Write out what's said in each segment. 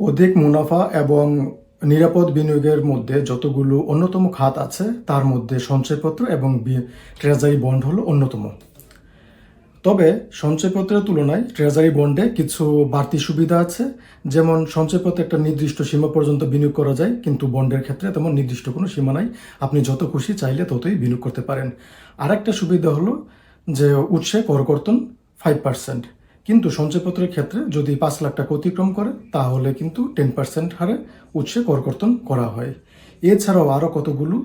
অধিক মুনাফা এবং নিরাপদ বিনিয়োগের মধ্যে যতগুলো অন্যতম খাত আছে, তার মধ্যে সঞ্চয়পত্র এবং ট্রেজারি বন্ড হলো অন্যতম। তবে সঞ্চয়পত্রের তুলনায় ট্রেজারি বন্ডে কিছু বাড়তি সুবিধা আছে, যেমন সঞ্চয়পত্রে একটা নির্দিষ্ট সীমা পর্যন্ত বিনিয়োগ করা যায়, কিন্তু বন্ডের ক্ষেত্রে তেমন নির্দিষ্ট কোনো সীমা নাই। আপনি যত খুশি চাইলে ততই বিনিয়োগ করতে পারেন। আরেকটা সুবিধা হলো যে উৎসে করকর্তন ফাইভ পার্সেন্ট কিন্তু সঞ্চয়পত্রের ক্ষেত্রে যদি পাঁচ লাখ টাকা অতিক্রম করে, তাহলে কিন্তু টেন পার্সেন্ট হারে উৎসে করকর্তন করা হয়। এছাড়াও আরও কতগুলো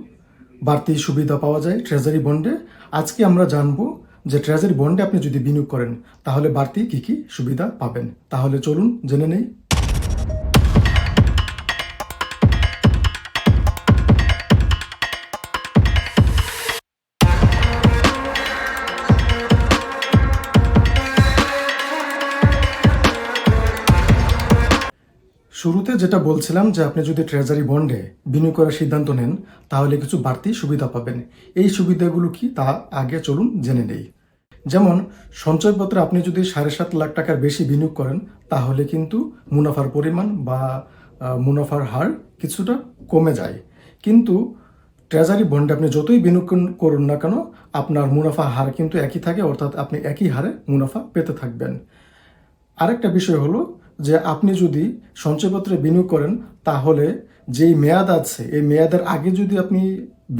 বাড়তি সুবিধা পাওয়া যায় ট্রেজারি বন্ডে আজকে আমরা জানব যে ট্রেজারি বন্ডে আপনি যদি বিনিয়োগ করেন, তাহলে বাড়তি কী কী সুবিধা পাবেন? তাহলে চলুন জেনে নেই। শুরুতে যেটা বলছিলাম যে আপনি যদি ট্রেজারি বন্ডে বিনিয়োগ করার সিদ্ধান্ত নেন, তাহলে কিছু বাড়তি সুবিধা পাবেন। এই সুবিধাগুলো কি? তা আগে চলুন জেনে নেই। যেমন, সঞ্চয়পত্রে আপনি যদি সাড়ে সাত লাখ টাকার বেশি বিনিয়োগ করেন, তাহলে কিন্তু মুনাফার পরিমাণ বা মুনাফার হার কিছুটা কমে যায়। কিন্তু ট্রেজারি বন্ডে আপনি যতই বিনিয়োগ করুন- না কেন, আপনার মুনাফা হার কিন্তু একই থাকে, অর্থাৎ আপনি একই হারে মুনাফা পেতে থাকবেন। আরেকটা বিষয় হলো যে আপনি যদি সঞ্চয়পত্রে বিনিয়োগ করেন, তাহলে যেই মেয়াদ আছে, এই মেয়াদের আগে যদি আপনি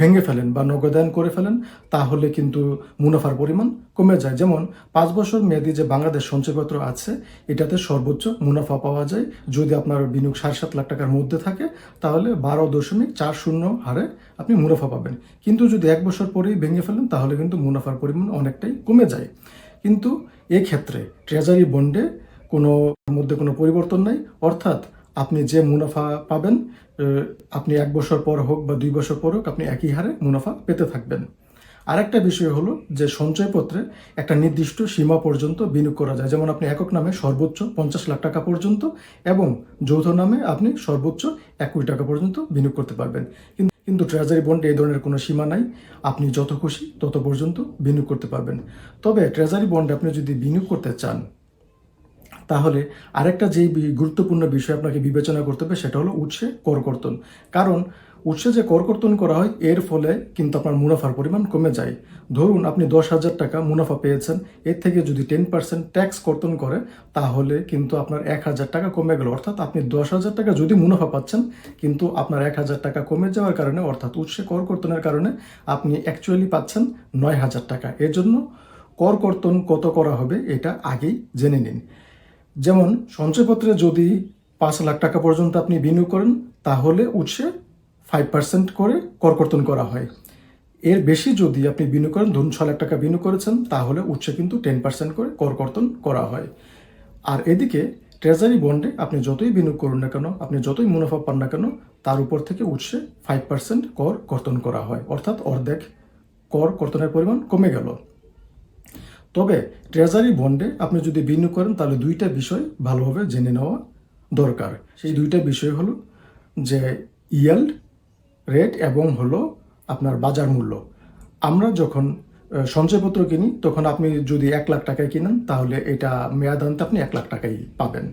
ভেঙে ফেলেন বা নগদায়ন করে ফেলেন, তাহলে কিন্তু মুনাফার পরিমাণ কমে যায়। যেমন পাঁচ বছর মেয়াদি যে বাংলাদেশ সঞ্চয়পত্র আছে, এটাতে সর্বোচ্চ মুনাফা পাওয়া যায়। যদি আপনার বিনিয়োগ সাড়ে সাত লাখ টাকার মধ্যে থাকে, তাহলে বারো দশমিক চার শূন্য হারে আপনি মুনাফা পাবেন। কিন্তু যদি এক বছর পরেই ভেঙে ফেলেন, তাহলে কিন্তু মুনাফার পরিমাণ অনেকটাই কমে যায়। কিন্তু এক্ষেত্রে ট্রেজারি বন্ডে কোনো মধ্যে কোনো পরিবর্তন নাই। অর্থাৎ আপনি যে মুনাফা পাবেন আপনি এক বছর পর হোক বা দুই বছর পর হোক আপনি একই হারে মুনাফা পেতে থাকবেন। আরেকটা বিষয় হলো যে সঞ্চয়পত্রে একটা নির্দিষ্ট সীমা পর্যন্ত বিনিয়োগ করা যায়। যেমন আপনি একক নামে সর্বোচ্চ পঞ্চাশ লাখ টাকা পর্যন্ত এবং যৌথ নামে আপনি সর্বোচ্চ এক কোটি টাকা পর্যন্ত বিনিয়োগ করতে পারবেন। কিন্তু কিন্তু ট্রেজারি বন্ডে এই ধরনের কোনো সীমা নাই। আপনি যত খুশি তত পর্যন্ত বিনিয়োগ করতে পারবেন। তবে ট্রেজারি বন্ডে আপনি যদি বিনিয়োগ করতে চান তাহলে আরেকটা যেই গুরুত্বপূর্ণ বিষয় আপনাকে বিবেচনা করতে হবে, সেটা হলো উৎসে করকর্তন কারণ উৎসে যে করকর্তন করা হয়, এর ফলে কিন্তু আপনার মুনাফার পরিমাণ কমে যায়। ধরুন আপনি দশ হাজার টাকা মুনাফা পেয়েছেন, এর থেকে যদি টেন পার্সেন্ট ট্যাক্স কর্তন করে, তাহলে কিন্তু আপনার এক হাজার টাকা কমে গেল। অর্থাৎ আপনি দশ হাজার টাকা যদি মুনাফা পাচ্ছেন, কিন্তু আপনার এক হাজার টাকা কমে যাওয়ার কারণে, অর্থাৎ উৎসে করকর্তনের কারণে, আপনি অ্যাকচুয়ালি পাচ্ছেন নয় হাজার টাকা। এর জন্য করকর্তন কত করা হবে, এটা আগেই জেনে নিন। যেমন সঞ্চয়পত্রে যদি পাঁচ লাখ টাকা পর্যন্ত আপনি বিনিয়োগ করেন, তাহলে উৎসে ফাইভ পার্সেন্ট করে করকর্তন করা হয়। এর বেশি যদি আপনি বিনিয়োগ করেন, ধরুন ছ লাখ টাকা বিনিয়োগ করেছেন, তাহলে উৎসে কিন্তু টেন পার্সেন্ট করে করকর্তন করা হয়। আর এদিকে ট্রেজারি বন্ডে আপনি যতই বিনিয়োগ করুন না কেন, আপনি যতই মুনাফা পান না কেন, তার উপর থেকে উৎসে ফাইভ পার্সেন্ট কর কর্তন করা হয়। অর্থাৎ অর্ধেক কর কর্তনের পরিমাণ কমে গেল। তবে ট্রেজারি বন্ডে আপনি যদি বিনিয়োগ করেন, তাহলে দুইটা বিষয় ভালোভাবে জেনে নেওয়া দরকার। সেই দুইটা বিষয় হলো যে ইয়েল্ড রেট এবং হলো আপনার বাজার মূল্য। আমরা যখন সঞ্চয়পত্র কিনি, তখন আপনি যদি এক লাখ টাকায় কিনেন, তাহলে এটা মেয়াদান্তে আপনি এক লাখ টাকাই পাবেন।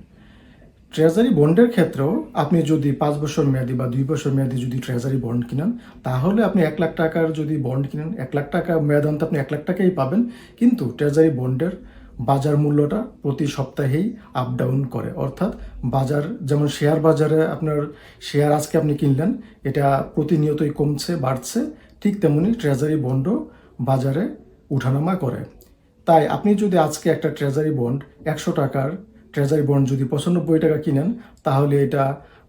ট্রেজারি বন্ডের ক্ষেত্রেও আপনি যদি পাঁচ বছর মেয়াদি বা দুই বছর মেয়াদি যদি ট্রেজারি বন্ড কিনেন, তাহলে আপনি এক লাখ টাকার যদি বন্ড কিনেন, এক লাখ টাকা মেয়াদান্ত আপনি এক লাখ টাকাই পাবেন। কিন্তু ট্রেজারি বন্ডের বাজার মূল্যটা প্রতি সপ্তাহেই আপ ডাউন করে। অর্থাৎ বাজার, যেমন শেয়ার বাজারে আপনার শেয়ার আজকে আপনি কিনলেন, এটা প্রতিনিয়তই কমছে, বাড়ছে। ঠিক তেমনি ট্রেজারি বন্ডও বাজারে উঠানামা করে। তাই আপনি যদি আজকে একটা ট্রেজারি বন্ড একশো টাকার ট্রেজারি বন্ড যদি পঁচানব্বই টাকা কিনেন, তাহলে এটা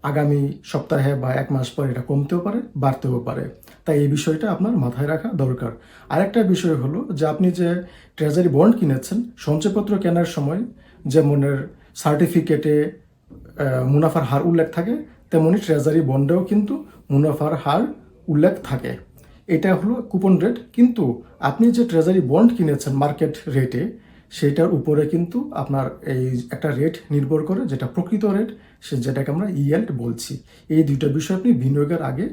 আগামী সপ্তাহে বা এক মাস পর এটা কমতেও পারে, বাড়তেও পারে। তাই এই বিষয়টা আপনার মাথায় রাখা দরকার। আরেকটা বিষয় হলো যে আপনি যে ট্রেজারি বন্ড কিনেছেন, সঞ্চয়পত্র কেনার সময় যেমনের সার্টিফিকেটে মুনাফার হার উল্লেখ থাকে, তেমনি ট্রেজারি বন্ডেও কিন্তু মুনাফার হার উল্লেখ থাকে। এটা হলো কুপন রেট কিন্তু আপনি যে ট্রেজারি বন্ড কিনেছেন মার্কেট রেটে সেটার উপরে কিন্তু আপনার এই একটা রেট নির্ভর করে, যেটা প্রকৃত রেট সে যেটাকে আমরা ইয়েল্ড বলছি। এই দুইটা বিষয় আপনি বিনিয়োগের আগে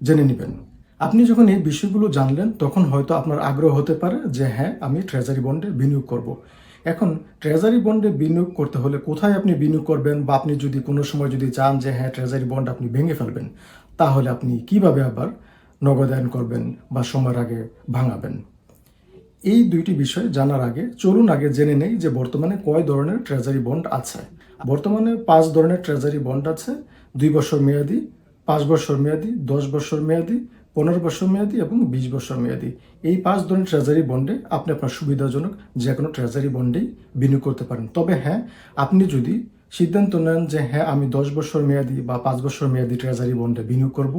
জেনে নেবেন। আপনি যখন এই বিষয়গুলো জানলেন, তখন হয়তো আপনার আগ্রহ হতে পারে যে হ্যাঁ আমি ট্রেজারি বন্ডে বিনিয়োগ করব। এখন ট্রেজারি বন্ডে বিনিয়োগ করতে হলে কোথায় আপনি বিনিয়োগ করবেন বা আপনি যদি কোনো সময় যদি চান যে হ্যাঁ ট্রেজারি বন্ড আপনি ভেঙে ফেলবেন, তাহলে আপনি কীভাবে আবার নগদায়ন করবেন বা সময়ের আগে ভাঙাবেন? এই দুইটি বিষয় জানার আগে, চলুন আগে জেনে নেই যে বর্তমানে কয় ধরনের ট্রেজারি বন্ড আছে। বর্তমানে পাঁচ ধরনের ট্রেজারি বন্ড আছে। দুই বছর মেয়াদি, পাঁচ বছর মেয়াদি, দশ বছর মেয়াদি, পনেরো বছর মেয়াদি এবং বিশ বছর মেয়াদি। এই পাঁচ ধরনের ট্রেজারি বন্ডে আপনি আপনার সুবিধাজনক যে কোনো ট্রেজারি বন্ডেই বিনিয়োগ করতে পারেন। তবে হ্যাঁ আপনি যদি সিদ্ধান্ত নেন যে হ্যাঁ আমি দশ বছর মেয়াদি বা পাঁচ বছর মেয়াদি ট্রেজারি বন্ডে বিনিয়োগ করব।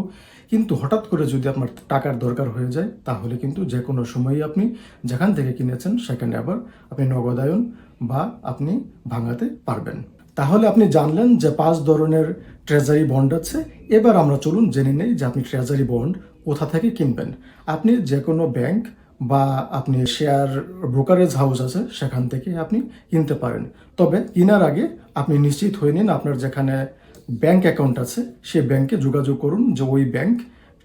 কিন্তু হঠাৎ করে যদি আপনার টাকার দরকার হয়ে যায়, তাহলে কিন্তু যে কোনো সময়ই আপনি যেখান থেকে কিনেছেন, সেখানে আবার আপনি নগদায়ন বা আপনি ভাঙাতে পারবেন। তাহলে আপনি জানলেন যে, পাঁচ ধরনের ট্রেজারি বন্ড আছে। এবার আমরা চলুন জেনে নেই যে, আপনি ট্রেজারি বন্ড কোথা থেকে কিনবেন। আপনি যে কোনো ব্যাংক বা আপনি শেয়ার ব্রোকারেজ হাউস আছে, সেখান থেকে আপনি কিনতে পারেন। তবে কেনার আগে আপনি নিশ্চিত হয়ে নিন আপনার যেখানে ব্যাংক অ্যাকাউন্ট আছে, সে ব্যাংকে যোগাযোগ করুন যে ওই ব্যাংক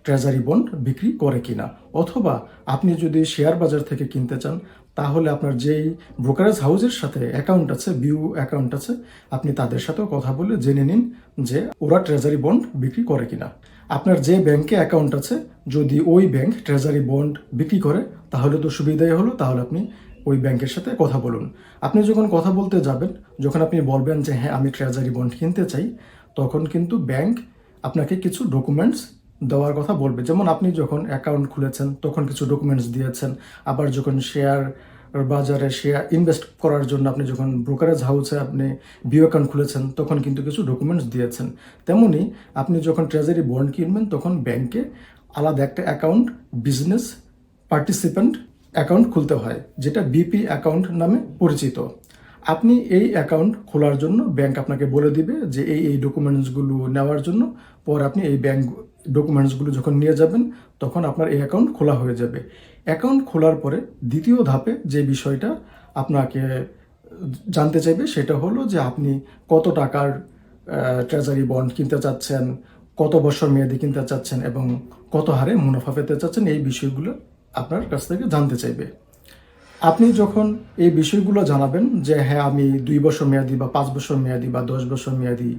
ট্রেজারি বন্ড বিক্রি করে কিনা। অথবা আপনি যদি শেয়ার বাজার থেকে কিনতে চান, তাহলে আপনার যেই ব্রোকারেজ হাউসের সাথে অ্যাকাউন্ট আছে, বিউ অ্যাকাউন্ট আছে, আপনি তাদের সাথেও কথা বলে জেনে নিন যে ওরা ট্রেজারি বন্ড বিক্রি করে কিনা। আপনার যে ব্যাংকে অ্যাকাউন্ট আছে, যদি ওই ব্যাংক ট্রেজারি বন্ড বিক্রি করে, তাহলে তো সুবিধাই হলো, তাহলে আপনি ওই ব্যাংকের সাথে কথা বলুন। আপনি যখন কথা বলতে যাবেন, যখন আপনি বলবেন যে হ্যাঁ আমি ট্রেজারি বন্ড কিনতে চাই, তখন কিন্তু ব্যাংক আপনাকে কিছু ডকুমেন্টস দেওয়ার কথা বলবে। যেমন আপনি যখন অ্যাকাউন্ট খুলেছেন, তখন কিছু ডকুমেন্টস দিয়েছেন। আবার যখন শেয়ার বাজারে শেয়ার ইনভেস্ট করার জন্য আপনি যখন ব্রোকারেজ হাউসে আপনি বিও অ্যাকাউন্ট খুলেছেন, তখন কিন্তু কিছু ডকুমেন্টস দিয়েছেন। তেমনি আপনি যখন ট্রেজারি বন্ড কিনবেন, তখন ব্যাংকে আলাদা একটা অ্যাকাউন্ট বিজনেস পার্টিসিপেন্ট অ্যাকাউন্ট খুলতে হয়, যেটা বিপি অ্যাকাউন্ট নামে পরিচিত। আপনি এই অ্যাকাউন্ট খোলার জন্য ব্যাংক আপনাকে বলে দিবে যে এই এই ডকুমেন্টসগুলো নেওয়ার জন্য। পর আপনি এই ব্যাংক ডকুমেন্টসগুলো যখন নিয়ে যাবেন, তখন আপনার এই অ্যাকাউন্ট খোলা হয়ে যাবে। অ্যাকাউন্ট খোলার পরে দ্বিতীয় ধাপে যে বিষয়টা আপনাকে জানতে চাইবে, সেটা হলো যে আপনি কত টাকার ট্রেজারি বন্ড কিনতে চাচ্ছেন, কত বছর মেয়াদি কিনতে চাচ্ছেন এবং কত হারে মুনাফা পেতে চাচ্ছেন, এই বিষয়গুলো আপনার কাছ থেকে জানতে চাইবে। আপনি যখন এই বিষয়গুলো জানাবেন যে হ্যাঁ আমি দুই বছর মেয়াদি বা পাঁচ বছর মেয়াদি বা দশ বছর মেয়াদি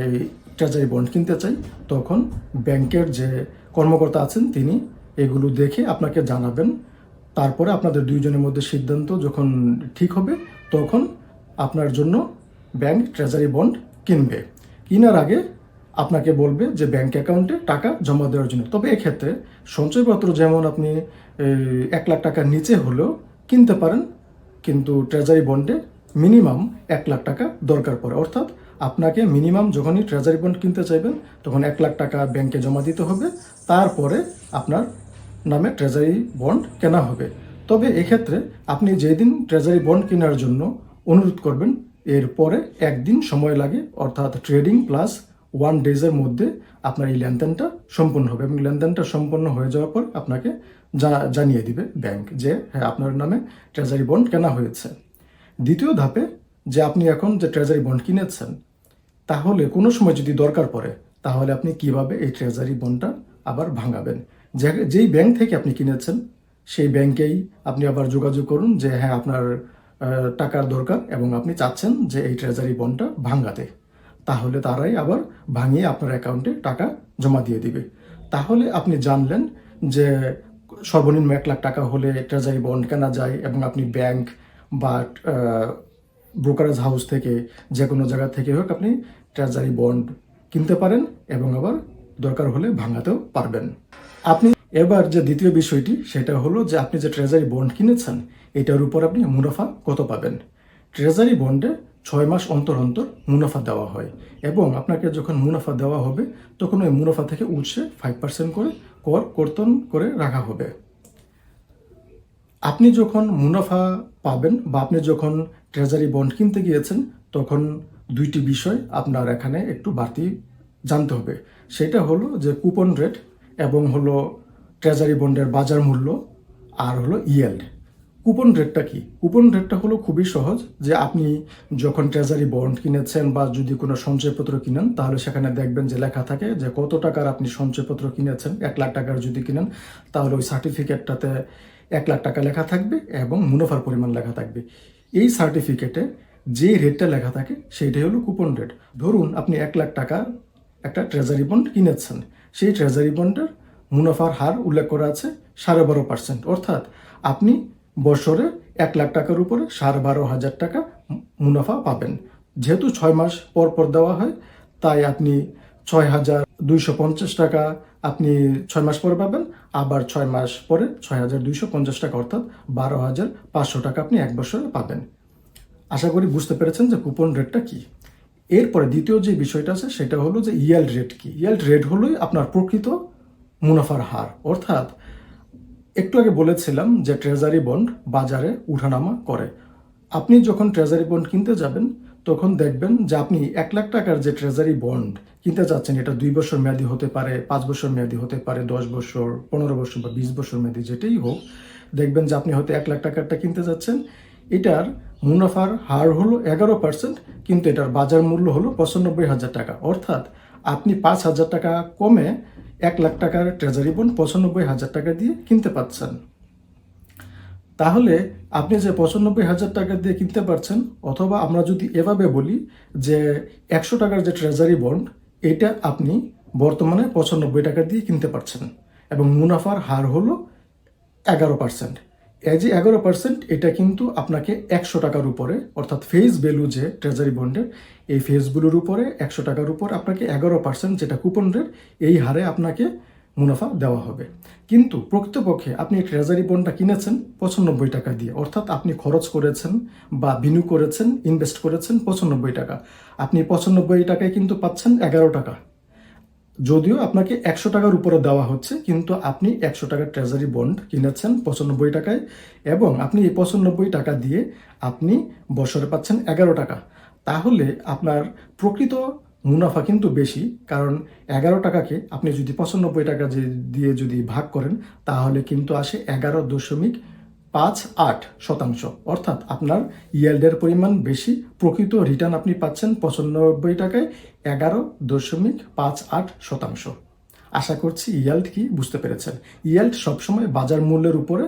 এই ট্রেজারি বন্ড কিনতে চাই, তখন ব্যাংকের যে কর্মকর্তা আছেন, তিনি এগুলো দেখে আপনাকে জানাবেন। তারপরে আপনাদের দুইজনের মধ্যে সিদ্ধান্ত যখন ঠিক হবে, তখন আপনার জন্য ব্যাংক ট্রেজারি বন্ড কিনবে। কেনার আগে আপনাকে বলবে যে ব্যাংক অ্যাকাউন্টে টাকা জমা দেওয়ার জন্য। তবে এক্ষেত্রে সঞ্চয়পত্র যেমন আপনি এক লাখ টাকার নিচে হলেও কিনতে পারেন, কিন্তু ট্রেজারি বন্ডে মিনিমাম এক লাখ টাকা দরকার পড়ে। অর্থাৎ আপনাকে মিনিমাম যখনই ট্রেজারি বন্ড কিনতে চাইবেন, তখন এক লাখ টাকা ব্যাংকে জমা দিতে হবে। তারপরে আপনার নামে ট্রেজারি বন্ড কেনা হবে। তবে এক্ষেত্রে আপনি যেদিন ট্রেজারি বন্ড কেনার জন্য অনুরোধ করবেন, এরপরে একদিন সময় লাগে, অর্থাৎ ট্রেডিং প্লাস ওয়ান ডেজের মধ্যে আপনার এই লেনদেনটা সম্পন্ন হবে এবং লেনদেনটা সম্পন্ন হয়ে যাওয়ার পর আপনাকে জানিয়ে দিবে ব্যাংক যে হ্যাঁ আপনার নামে ট্রেজারি বন্ড কেনা হয়েছে। দ্বিতীয় ধাপে যে আপনি এখন যে ট্রেজারি বন্ড কিনেছেন, তাহলে কোনো সময় যদি দরকার পড়ে, তাহলে আপনি কীভাবে এই ট্রেজারি বন্ডটা আবার ভাঙাবেন? যেই ব্যাংক থেকে আপনি কিনেছেন, সেই ব্যাংকেই আপনি আবার যোগাযোগ করুন যে হ্যাঁ আপনার টাকার দরকার এবং আপনি চাচ্ছেন যে এই ট্রেজারি বন্ডটা ভাঙাতে। তাহলে তারাই আবার ভাঙিয়ে আপনার অ্যাকাউন্টে টাকা জমা দিয়ে দিবে। তাহলে আপনি জানলেন যে সর্বনিম্ন এক লাখ টাকা হলে ট্রেজারি বন্ড কেনা যায় এবং আপনি ব্যাংক বা ব্রোকারেজ হাউস থেকে যে কোনো জায়গা থেকে হোক আপনি ট্রেজারি বন্ড কিনতে পারেন এবং আবার দরকার হলে ভাঙাতেও পারবেন। আপনি এবার যে দ্বিতীয় বিষয়টি, সেটা হলো যে আপনি যে ট্রেজারি বন্ড কিনেছেন, এটার উপর আপনি মুনাফা কত পাবেন? ট্রেজারি বন্ডে ছয় মাস অন্তর অন্তর মুনাফা দেওয়া হয় এবং আপনাকে যখন মুনাফা দেওয়া হবে, তখন ওই মুনাফা থেকে উৎসে ফাইভ পার্সেন্ট করে কর, কর্তন করে রাখা হবে। আপনি যখন মুনাফা পাবেন বা আপনি যখন ট্রেজারি বন্ড কিনতে গিয়েছেন, তখন দুইটি বিষয় আপনার এখানে একটু বাড়তি জানতে হবে। সেটা হলো যে কুপন রেট এবং হলো ট্রেজারি বন্ডের বাজার মূল্য, আর হলো ইয়েল্ড কুপন রেটটা কি? কুপন রেটটা হলো খুবই সহজ যে আপনি যখন ট্রেজারি বন্ড কিনেছেন বা যদি কোনো সঞ্চয়পত্র কিনেন, তাহলে সেখানে দেখবেন যে লেখা থাকে যে কত টাকার আপনি সঞ্চয়পত্র কিনেছেন, এক লাখ টাকার যদি কিনেন, তাহলে ওই সার্টিফিকেটটাতে এক লাখ টাকা লেখা থাকবে এবং মুনাফার পরিমাণ লেখা থাকবে। এই সার্টিফিকেটে যে রেটটা লেখা থাকে, সেইটাই হলো কুপন রেট ধরুন আপনি এক লাখ টাকা একটা ট্রেজারি বন্ড কিনেছেন, সেই ট্রেজারি বন্ডের মুনাফার হার উল্লেখ করা আছে সাড়ে বারো পার্সেন্ট অর্থাৎ আপনি বছরে এক লাখ টাকার উপরে সাড়ে বারো হাজার টাকা মুনাফা পাবেন। যেহেতু ছয় মাস পর পর দেওয়া হয়, তাই আপনি ছয় হাজার দুইশো পঞ্চাশ টাকা আপনি ছয় মাস পরে পাবেন, আবার ছয় মাস পরে ছয় হাজার দুইশো পঞ্চাশ টাকা অর্থাৎ বারো হাজার পাঁচশো টাকা আপনি এক বছরে পাবেন। আশা করি বুঝতে পেরেছেন যে কুপন রেটটা কি। এরপরে দ্বিতীয় যে বিষয়টা আছে, সেটা হলো যে ইয়াল্ড রেট কি। ইয়াল্ড রেট হলোই আপনার প্রকৃত মুনাফার হার। অর্থাৎ একটু আগে বলেছিলাম যে ট্রেজারি বন্ড বাজারে উঠানামা করে। আপনি যখন ট্রেজারি বন্ড কিনতে যাবেন, তখন দেখবেন যে আপনি এক লাখ টাকার যে ট্রেজারি বন্ড কিনতে চাচ্ছেন এটা দুই বছর মেয়াদি হতে পারে, পাঁচ বছর মেয়াদি হতে পারে, দশ বছর, পনেরো বছর বা বিশ বছর মেয়াদি, যেটাই হোক, দেখবেন যে আপনি হয়তো এক লাখ টাকারটা কিনতে যাচ্ছেন। এটার মুনাফার হার হলো এগারো পার্সেন্ট, কিন্তু এটার বাজার মূল্য হলো পঁচানব্বই হাজার টাকা। অর্থাৎ আপনি পাঁচ হাজার টাকা কমে এক লাখ টাকার ট্রেজারি বন্ড পঁচানব্বই হাজার টাকা দিয়ে কিনতে পাচ্ছেন তাহলে আপনি যে পঁচানব্বই হাজার টাকা দিয়ে কিনতে পারছেন, অথবা আমরা যদি এভাবে বলি যে একশো টাকার যে ট্রেজারি বন্ড এটা আপনি বর্তমানে পঁচানব্বই টাকা দিয়ে কিনতে পারছেন এবং মুনাফার হার হলো এগারো পার্সেন্ট। যে এগারো পার্সেন্ট এটা কিন্তু আপনাকে একশো টাকার উপরে, অর্থাৎ ফেস ভ্যালু যে ট্রেজারি বন্ডের এই ফেসগুলোর উপরে একশো টাকার উপর আপনাকে এগারো পার্সেন্ট যেটা কুপন রেট এই হারে আপনাকে মুনাফা দেওয়া হবে। কিন্তু প্রকৃতপক্ষে আপনি ট্রেজারি বন্ডটা কিনেছেন পঁচানব্বই টাকা দিয়ে, অর্থাৎ আপনি খরচ করেছেন বা বিনিয়োগ করেছেন ইনভেস্ট করেছেন পঁচানব্বই টাকা। আপনি পঁচানব্বই টাকায় কিন্তু পাচ্ছেন এগারো টাকা। যদিও আপনাকে একশো টাকার উপরে দেওয়া হচ্ছে, কিন্তু আপনি একশো টাকার ট্রেজারি বন্ড কিনেছেন পঁচানব্বই টাকায় এবং আপনি এই পঁচানব্বই টাকা দিয়ে আপনি বছরে পাচ্ছেন এগারো টাকা। তাহলে আপনার প্রকৃত মুনাফা কিন্তু বেশি, কারণ এগারো টাকাকে আপনি যদি পঁচানব্বই টাকা দিয়ে যদি ভাগ করেন, তাহলে কিন্তু আসে এগারো দশমিক পাঁচ আট শতাংশ। অর্থাৎ আপনার ইয়েল্ডের পরিমাণ বেশি, প্রকৃত রিটার্ন আপনি পাচ্ছেন পঁচানব্বই টাকায় এগারো দশমিক পাঁচ আট শতাংশ। আশা করছি ইয়েল্ড কি বুঝতে পেরেছেন। ইয়েল্ড সবসময় বাজার মূল্যের উপরে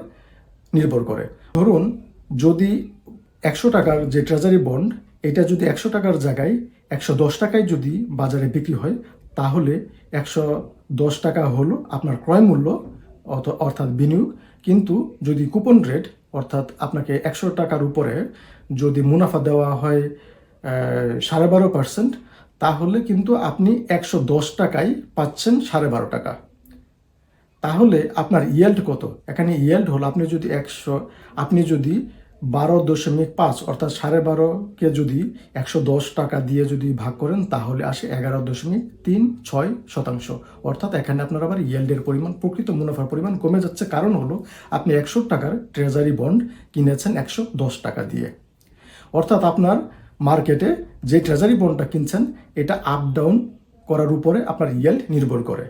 নির্ভর করে। ধরুন, যদি একশো টাকার যে ট্রেজারি বন্ড এটা যদি একশো টাকার জায়গায় একশো দশ টাকায় যদি বাজারে বিক্রি হয়, তাহলে একশো দশ টাকা হলো আপনার ক্রয় মূল্য অর্থাৎ বিনিয়োগ। কিন্তু যদি কুপন রেট অর্থাৎ আপনাকে একশো টাকার উপরে যদি মুনাফা দেওয়া হয় সাড়ে বারো পার্সেন্ট তাহলে কিন্তু আপনি একশো দশ টাকায় পাচ্ছেন সাড়ে বারো টাকা। তাহলে আপনার ইয়েল্ড কত? এখানে ইয়েল্ড হলো, আপনি যদি একশো, আপনি যদি বারো দশমিক পাঁচ, অর্থাৎ সাড়ে বারোকে যদি একশো দশ টাকা দিয়ে যদি ভাগ করেন, তাহলে আসে এগারো দশমিক তিন ছয় শতাংশ। অর্থাৎ এখানে আপনার আবার ইয়েল্ডের পরিমাণ, প্রকৃত মুনাফার পরিমাণ কমে যাচ্ছে। কারণ হলো, আপনি একশো টাকার ট্রেজারি বন্ড কিনেছেন একশো দশ টাকা দিয়ে। অর্থাৎ আপনার মার্কেটে যে ট্রেজারি বন্ডটা কিনছেন, এটা আপ ডাউন করার উপরে আপনার ইয়েল্ড নির্ভর করে।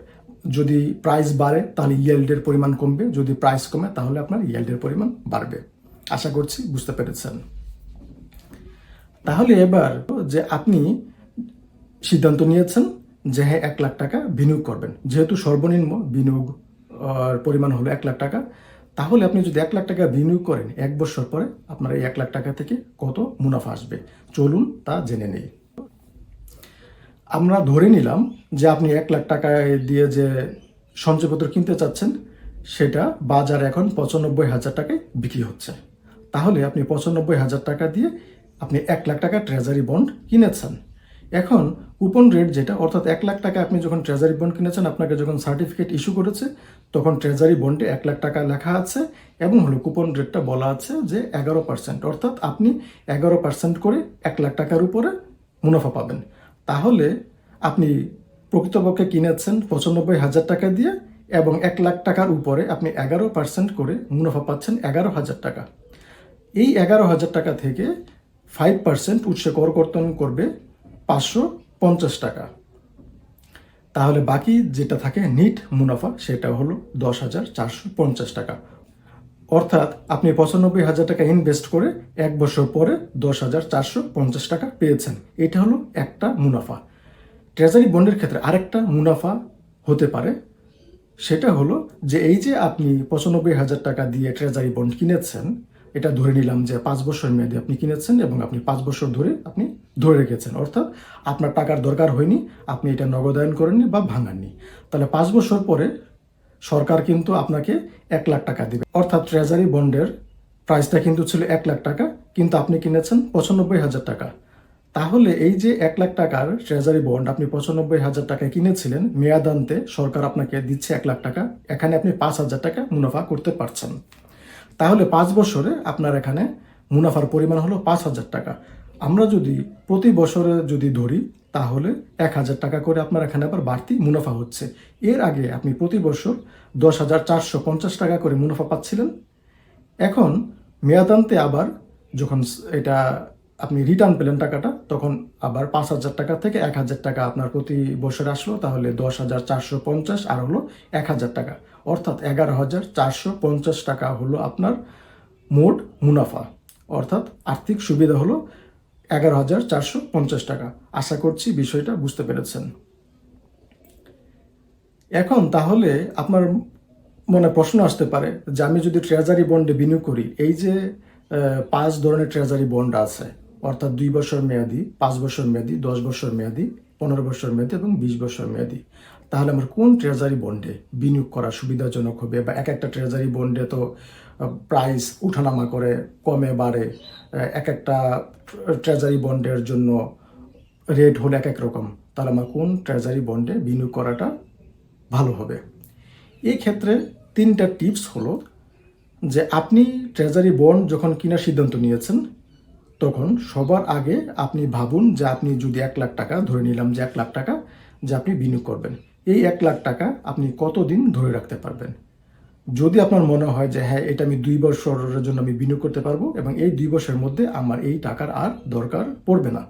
যদি প্রাইস বাড়ে, তাহলে ইয়েল্ডের পরিমাণ কমবে। যদি প্রাইস কমে, তাহলে আপনার ইয়েল্ডের পরিমাণ বাড়বে। আশা করছি বুঝতে পেরেছেন। তাহলে এবার যে আপনি সিদ্ধান্ত নিয়েছেন যে হ্যাঁ এক লাখ টাকা বিনিয়োগ করবেন, যেহেতু সর্বনিম্ন বিনিয়োগ পরিমাণ হলো এক লাখ টাকা, তাহলে আপনি যদি এক লাখ টাকা বিনিয়োগ করেন এক বছর পরে, আপনার এই এক লাখ টাকা থেকে কত মুনাফা আসবে? চলুন তা জেনে নেই। আমরা ধরে নিলাম যে আপনি এক লাখ টাকায় দিয়ে যে সঞ্চয়পত্র কিনতে চাচ্ছেন, সেটা বাজার এখন পঁচানব্বই হাজার টাকায় বিক্রি হচ্ছে। তাহলে আপনি পঁচানব্বই হাজার টাকা দিয়ে আপনি এক লাখ টাকা ট্রেজারি বন্ড কিনেছেন। এখন কুপন রেট যেটা, অর্থাৎ এক লাখ টাকা আপনি যখন ট্রেজারি বন্ড কিনেছেন, আপনাকে যখন সার্টিফিকেট ইস্যু করেছে, তখন ট্রেজারি বন্ডে এক লাখ টাকা লেখা আছে এবং হলো কুপন রেটটা বলা আছে যে এগারো পার্সেন্ট অর্থাৎ আপনি এগারো পার্সেন্ট করে এক লাখ টাকার উপরে মুনাফা পাবেন। তাহলে আপনি প্রকৃতপক্ষে কিনেছেন পঁচানব্বই হাজার টাকা দিয়ে এবং এক লাখ টাকার উপরে আপনি এগারো পার্সেন্ট করে মুনাফা পাচ্ছেন এগারো হাজার টাকা। এই এগারো হাজার টাকা থেকে ফাইভ পার্সেন্ট উৎসে কর কর্তন করবে পাঁচশো পঞ্চাশ টাকা। তাহলে বাকি যেটা থাকে নিট মুনাফা, সেটা হলো দশ হাজার চারশো পঞ্চাশ টাকা। অর্থাৎ আপনি পঁচানব্বই হাজার টাকা ইনভেস্ট করে এক বছর পরে দশ হাজার চারশো পঞ্চাশ টাকা পেয়েছেন। এটা হলো একটা মুনাফা। ট্রেজারি বন্ডের ক্ষেত্রে আরেকটা মুনাফা হতে পারে। সেটা হলো যে এই যে আপনি পঁচানব্বই হাজার টাকা দিয়ে ট্রেজারি বন্ড কিনেছেন এটা ধরে নিলাম যে পাঁচ বছর মেয়াদি আপনি কিনেছেন এবং আপনি পাঁচ বছর ধরে আপনি ধরে রেখেছেন। অর্থাৎ আপনার টাকার দরকার হয়নি, আপনি এটা নগদায়ন করেননি বা ভাঙাননি। তাহলে পাঁচ বছর পরে সরকার কিন্তু আপনাকে এক লাখ টাকা দেবে। অর্থাৎ ট্রেজারি বন্ডের প্রাইসটা কিন্তু ছিল এক লাখ টাকা, কিন্তু আপনি কিনেছেন পঁচানব্বই হাজার টাকা। তাহলে এই যে এক লাখ টাকার ট্রেজারি বন্ড আপনি পঁচানব্বই হাজার টাকায় কিনেছিলেন, মেয়াদান্তে সরকার আপনাকে দিচ্ছে এক লাখ টাকা। এখানে আপনি পাঁচ হাজার টাকা মুনাফা করতে পারছেন। তাহলে পাঁচ বছরে আপনার এখানে মুনাফার পরিমাণ হলো পাঁচ হাজার টাকা। আমরা যদি প্রতি বছরে যদি ধরি, তাহলে এক হাজার টাকা করে আপনার এখানে আবার বাড়তি মুনাফা হচ্ছে। এর আগে আপনি প্রতি বছর দশ হাজার চারশো পঞ্চাশ টাকা করে মুনাফা পাচ্ছিলেন। এখন মেয়াদান্তে আবার যখন এটা আপনি রিটার্ন পেলেন টাকাটা, তখন আবার পাঁচ হাজার টাকা থেকে এক হাজার টাকা আপনার প্রতি বছর আসলো, তাহলে দশ হাজার চারশো পঞ্চাশ, আর হলো এক হাজার টাকা। অর্থাৎ এগারো হাজার চারশো পঞ্চাশ টাকা হলো আপনার মোট মুনাফা। অর্থাৎ আর্থিক সুবিধা হলো এগারো হাজার চারশো পঞ্চাশ টাকা। আশা করছি বিষয়টা বুঝতে পেরেছেন। এখন তাহলে আপনার মনে প্রশ্ন আসতে পারে যে আমি যদি ট্রেজারি বন্ডে বিনিয়োগ করি, এই যে পাঁচ ধরনের ট্রেজারি বন্ড আছে অর্থাৎ দুই বছর মেয়াদি, পাঁচ বছর মেয়াদি, দশ বছর মেয়াদি, পনেরো বছর মেয়াদি এবং বিশ বছর মেয়াদি। তাহলে আমার কোন ট্রেজারি বন্ডে বিনিয়োগ করা সুবিধাজনক হবে বা এক একটা ট্রেজারি বন্ডে তো প্রাইস উঠানামা করে কমে বাড়ে এক একটা ট্রেজারি বন্ডের জন্য রেট হলো এক এক রকম। তাহলে আমার কোন ট্রেজারি বন্ডে বিনিয়োগ করাটা ভালো হবে? এই ক্ষেত্রে তিনটা টিপস হলো যে আপনি ট্রেজারি বন্ড যখন কেনার সিদ্ধান্ত নিয়েছেন তখন সবার আগে আপনি ভাবুন যে আপনি যদি এক লাখ টাকা ধরে নিলাম যে এক লাখ টাকা যে আপনি বিনিয়োগ করবেন। এই এক লাখ টাকা আপনি কতদিন ধরে রাখতে পারবেন? যদি আপনার মনে হয় যে হ্যাঁ এটা আমি দুই বছরের জন্য আমি বিনিয়োগ করতে পারব এবং এই দুই বছরের মধ্যে আমার এই টাকার আর দরকার পড়বে না।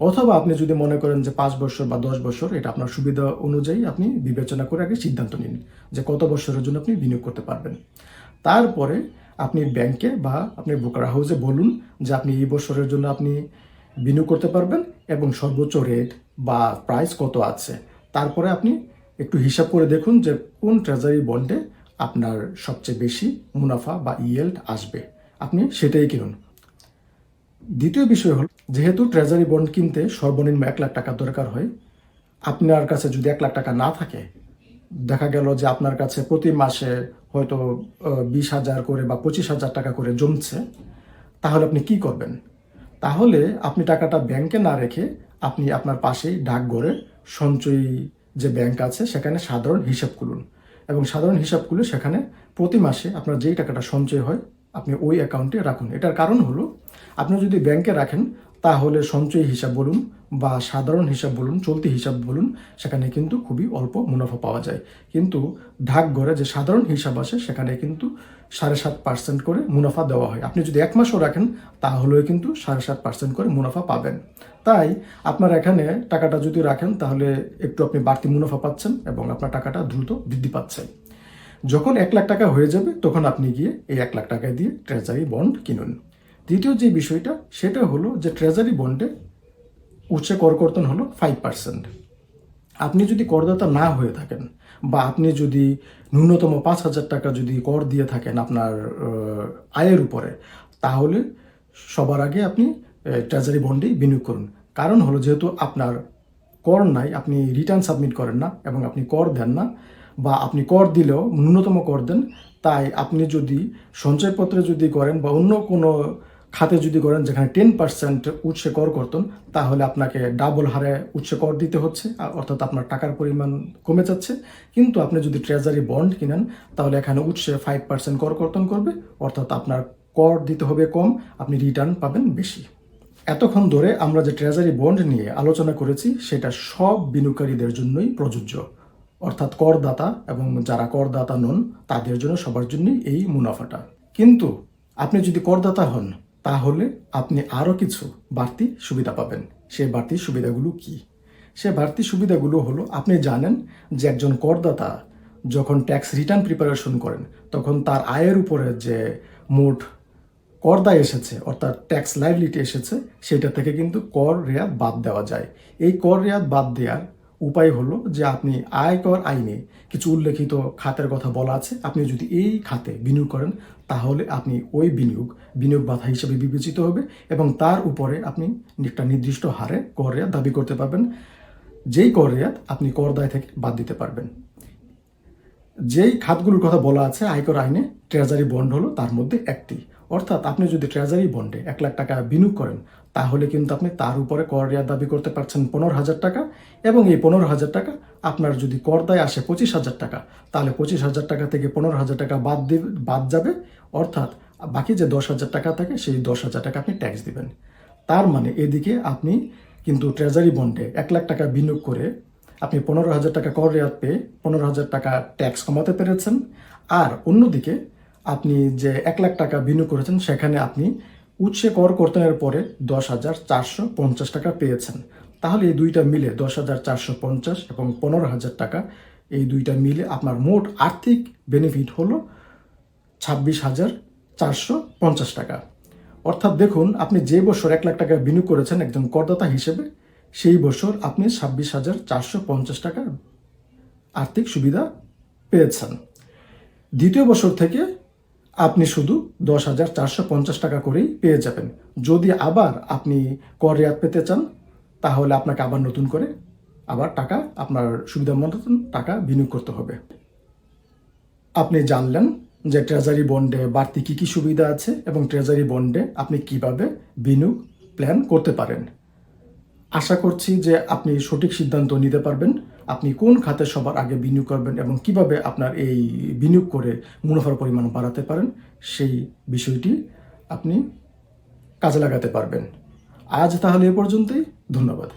অথবা আপনি যদি মনে করেন যে পাঁচ বছর বা দশ বছর, এটা আপনার সুবিধা অনুযায়ী আপনি বিবেচনা করে আগে সিদ্ধান্ত নিন যে কত বছরের জন্য আপনি বিনিয়োগ করতে পারবেন। তারপরে আপনি ব্যাংকে বা আপনি ব্রোকার হাউসে বলুন যে আপনি এই বছরের জন্য আপনি বিনিয়োগ করতে পারবেন এবং সর্বোচ্চ রেট বা প্রাইস কত আছে। তারপরে আপনি একটু হিসাব করে দেখুন যে কোন ট্রেজারি বন্ডে আপনার সবচেয়ে বেশি মুনাফা বা ইয়েল্ড আসবে। আপনি সেটাই কিনুন। দ্বিতীয় বিষয় হল, যেহেতু ট্রেজারি বন্ড কিনতে সর্বনিম্ন এক লাখ টাকা দরকার হয়, আপনার কাছে যদি এক লাখ টাকা না থাকে দেখা গেল যে আপনার কাছে প্রতি মাসে হয়তো বিশ হাজার করে বা পঁচিশ হাজার টাকা করে জমছে, তাহলে আপনি কি করবেন? তাহলে আপনি টাকাটা ব্যাংকে না রেখে আপনি আপনার পাশেই ডাকঘরে সঞ্চয়ী যে ব্যাংক আছে, সেখানে সাধারণ হিসাব খুলুন। এবং সাধারণ হিসাব খুলে সেখানে প্রতি মাসে আপনার যেই টাকাটা সঞ্চয় হয়, আপনি ওই অ্যাকাউন্টে রাখুন। এটার কারণ হলো, আপনি যদি ব্যাংকে রাখেন তাহলে সঞ্চয়ী হিসাব বলুন বা সাধারণ হিসাব বলুন, চলতি হিসাব বলুন, সেখানে কিন্তু খুবই অল্প মুনাফা পাওয়া যায়। কিন্তু ডাকঘরে যে সাধারণ হিসাব আসে, সেখানে কিন্তু সাড়ে সাত পার্সেন্ট করে মুনাফা দেওয়া হয়। আপনি যদি এক মাসও রাখেন, তাহলেও কিন্তু সাড়ে সাত পার্সেন্ট করে মুনাফা পাবেন। তাই আপনার এখানে টাকাটা যদি রাখেন, তাহলে একটু আপনি বাড়তি মুনাফা পাচ্ছেন এবং আপনার টাকাটা দ্রুত বৃদ্ধি পাচ্ছে। যখন এক লাখ টাকা হয়ে যাবে, তখন আপনি গিয়ে এই এক লাখ টাকা দিয়ে ট্রেজারি বন্ড কিনুন। দ্বিতীয় যে বিষয়টা, সেটা হলো যে ট্রেজারি বন্ডে উচ্চে করকর্তন হলো ফাইভ পার্সেন্ট আপনি যদি করদাতা না হয়ে থাকেন বা আপনি যদি ন্যূনতম পাঁচ হাজার টাকা যদি কর দিয়ে থাকেন আপনার আয়ের উপরে, তাহলে সবার আগে আপনি ট্রেজারি বন্ডেই বিনিয়োগ করুন। কারণ হলো যেহেতু আপনার কর নাই, আপনি রিটার্ন সাবমিট করেন না এবং আপনি কর দেন না বা আপনি কর দিলেও ন্যূনতম কর দেন, তাই আপনি যদি সঞ্চয়পত্রে যদি করেন বা অন্য কোনো খাতে যদি করেন যেখানে টেন পার্সেন্ট উৎসে কর করতেন, তাহলে আপনাকে ডাবল হারে উৎসে কর দিতে হচ্ছে অর্থাৎ আপনার টাকার পরিমাণ কমে যাচ্ছে। কিন্তু আপনি যদি ট্রেজারি বন্ড কিনেন, তাহলে এখানে উৎসে ফাইভ পার্সেন্ট কর কর্তন করবে, অর্থাৎ আপনার কর দিতে হবে কম, আপনি রিটার্ন পাবেন বেশি। এতক্ষণ ধরে আমরা যে ট্রেজারি বন্ড নিয়ে আলোচনা করেছি, সেটা সব বিনিয়োগকারীদের জন্যই প্রযোজ্য। অর্থাৎ করদাতা এবং যারা করদাতা নন, তাদের জন্য সবার জন্যই এই মুনাফাটা। কিন্তু আপনি যদি করদাতা হন তাহলে আপনি আরও কিছু বাড়তি সুবিধা পাবেন। সেই বাড়তি সুবিধাগুলো কি? সে বাড়তি সুবিধাগুলো হলো, আপনি জানেন যে একজন করদাতা যখন ট্যাক্স রিটার্ন প্রিপারেশন করেন, তখন তার আয়ের উপরে যে মোট করদায় এসেছে, অর্থাৎ ট্যাক্স লাইবিলিটি এসেছে, সেটা থেকে কিন্তু কর রেয়াত বাদ দেওয়া যায়। এই কর রেয়াত বাদ দেওয়ার উপায় হলো যে আপনি আয়কর আইনে কিছু উল্লেখিত খাতের কথা বলা আছে। আপনি যদি এই খাতে বিনিয়োগ করেন তাহলে আপনি ওই বিনিয়োগ বিনিয়োগ বাধা হিসেবে বিবেচিত হবে এবং তার উপরে আপনি একটা নির্দিষ্ট হারে কর রেয়াত দাবি করতে পারবেন। যেই কর রেয়াত আপনি কর দায় থেকে বাদ দিতে পারবেন। যেই খাতগুলোর কথা বলা আছে, আয়কর আইনে ট্রেজারি বন্ড হলো তার মধ্যে একটি। অর্থাৎ আপনি যদি ট্রেজারি বন্ডে এক লাখ টাকা বিনিয়োগ করেন, তাহলে কিন্তু আপনি তার উপরে কর রেয়াত দাবি করতে পারছেন পনেরো হাজার টাকা এবং এই পনেরো হাজার টাকা আপনার যদি কর দায় আসে পঁচিশ হাজার টাকা, তাহলে পঁচিশ হাজার টাকা থেকে পনেরো হাজার টাকা বাদ দিবে, বাদ যাবে। অর্থাৎ বাকি যে দশ হাজার টাকা থাকে, সেই দশ হাজার টাকা আপনি ট্যাক্স দিবেন। তার মানে এদিকে আপনি কিন্তু ট্রেজারি বন্ডে এক লাখ টাকা বিনিয়োগ করে আপনি পনেরো হাজার টাকা কর রেয়াত পেয়ে পনেরো হাজার টাকা ট্যাক্স কমাতে পেরেছেন। আর অন্যদিকে আপনি যে এক লাখ টাকা বিনিয়োগ করেছেন, সেখানে আপনি উৎসে কর কর্তনের পরে দশ হাজার চারশো পঞ্চাশ টাকা পেয়েছেন। তাহলে এই দুইটা মিলে দশ হাজার চারশো পঞ্চাশ এবং পনেরো হাজার টাকা, এই দুইটা মিলে আপনার মোট আর্থিক বেনিফিট হলো ছাব্বিশ হাজার চারশো পঞ্চাশ টাকা। অর্থাৎ দেখুন, আপনি যে বছর এক লাখ টাকা বিনিয়োগ করেছেন একজন করদাতা হিসেবে, সেই বছর আপনি ছাব্বিশ হাজার চারশো পঞ্চাশ টাকা আর্থিক সুবিধা পেয়েছেন। দ্বিতীয় বছর থেকে আপনি শুধু দশ হাজার চারশো পঞ্চাশ টাকা করেই পেয়ে যাবেন। যদি আবার আপনি কর রেয়াত পেতে চান, তাহলে আপনাকে আবার নতুন করে আবার টাকা, আপনার সুবিধা মতন টাকা বিনিয়োগ করতে হবে। আপনি জানলেন যে ট্রেজারি বন্ডে বাড়তি কী কী সুবিধা আছে এবং ট্রেজারি বন্ডে আপনি কীভাবে বিনিয়োগ প্ল্যান করতে পারেন। আশা করছি যে আপনি সঠিক সিদ্ধান্ত নিতে পারবেন। আপনি কোন খাতে সবার আগে বিনিয়োগ করবেন এবং কীভাবে আপনার এই বিনিয়োগ করে মুনাফার পরিমাণ বাড়াতে পারেন, সেই বিষয়টি আপনি কাজে লাগাতে পারবেন। আজ তাহলে এ পর্যন্তই। ধন্যবাদ।